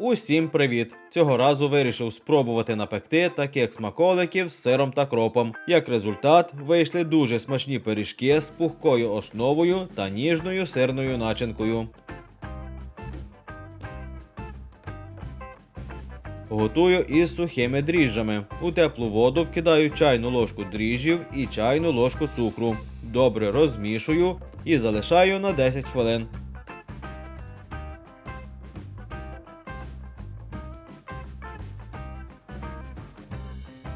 Усім привіт! Цього разу вирішив спробувати напекти таких смаколиків з сиром та кропом. Як результат, вийшли дуже смачні пиріжки з пухкою основою та ніжною сирною начинкою. Готую із сухими дріжджами. У теплу воду вкидаю чайну ложку дріжджів і чайну ложку цукру. Добре розмішую і залишаю на 10 хвилин.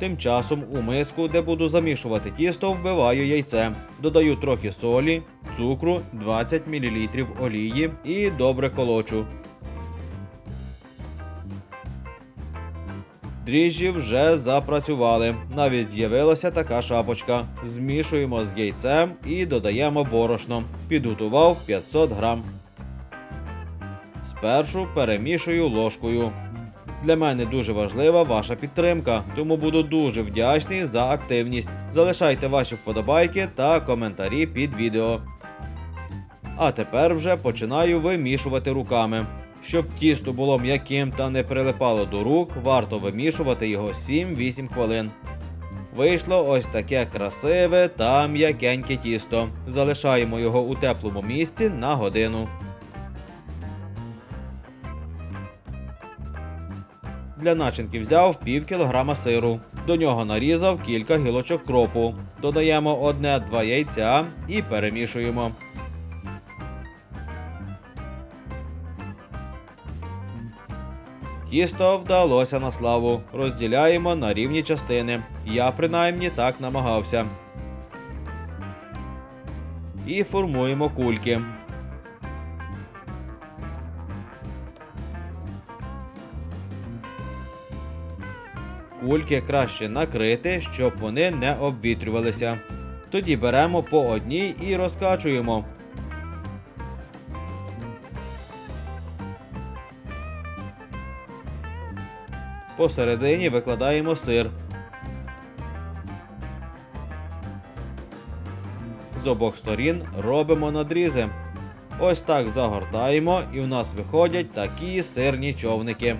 Тим часом у миску, де буду замішувати тісто, вбиваю яйце. Додаю трохи солі, цукру, 20 мл олії і добре колочу. Дріжджі вже запрацювали. Навіть з'явилася така шапочка. Змішуємо з яйцем і додаємо борошно. Підготував 500 грам. Спершу перемішую ложкою. Для мене дуже важлива ваша підтримка, тому буду дуже вдячний за активність. Залишайте ваші вподобайки та коментарі під відео. А тепер вже починаю вимішувати руками. Щоб тісто було м'яким та не прилипало до рук, варто вимішувати його 7-8 хвилин. Вийшло ось таке красиве та м'якеньке тісто. Залишаємо його у теплому місці на годину. Для начинки взяв пів кілограма сиру. До нього нарізав кілька гілочок кропу. Додаємо одне-два яйця і перемішуємо. Тісто вдалося на славу. Розділяємо на рівні частини. Я принаймні так намагався. І формуємо кульки. Кульки краще накрити, щоб вони не обвітрювалися. Тоді беремо по одній і розкачуємо. Посередині викладаємо сир. З обох сторін робимо надрізи. Ось так загортаємо, і у нас виходять такі сирні човники.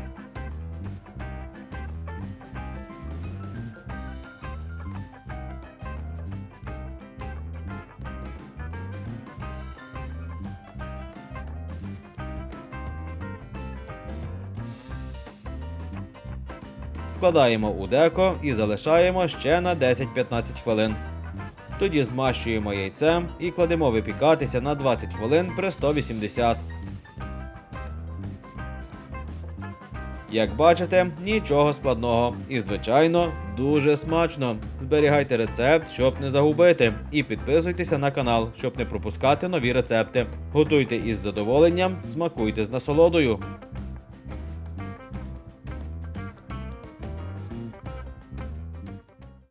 Складаємо у деко і залишаємо ще на 10-15 хвилин. Тоді змащуємо яйцем і кладемо випікатися на 20 хвилин при 180. Як бачите, нічого складного і, звичайно, дуже смачно. Зберігайте рецепт, щоб не загубити, і підписуйтеся на канал, щоб не пропускати нові рецепти. Готуйте із задоволенням, смакуйте з насолодою.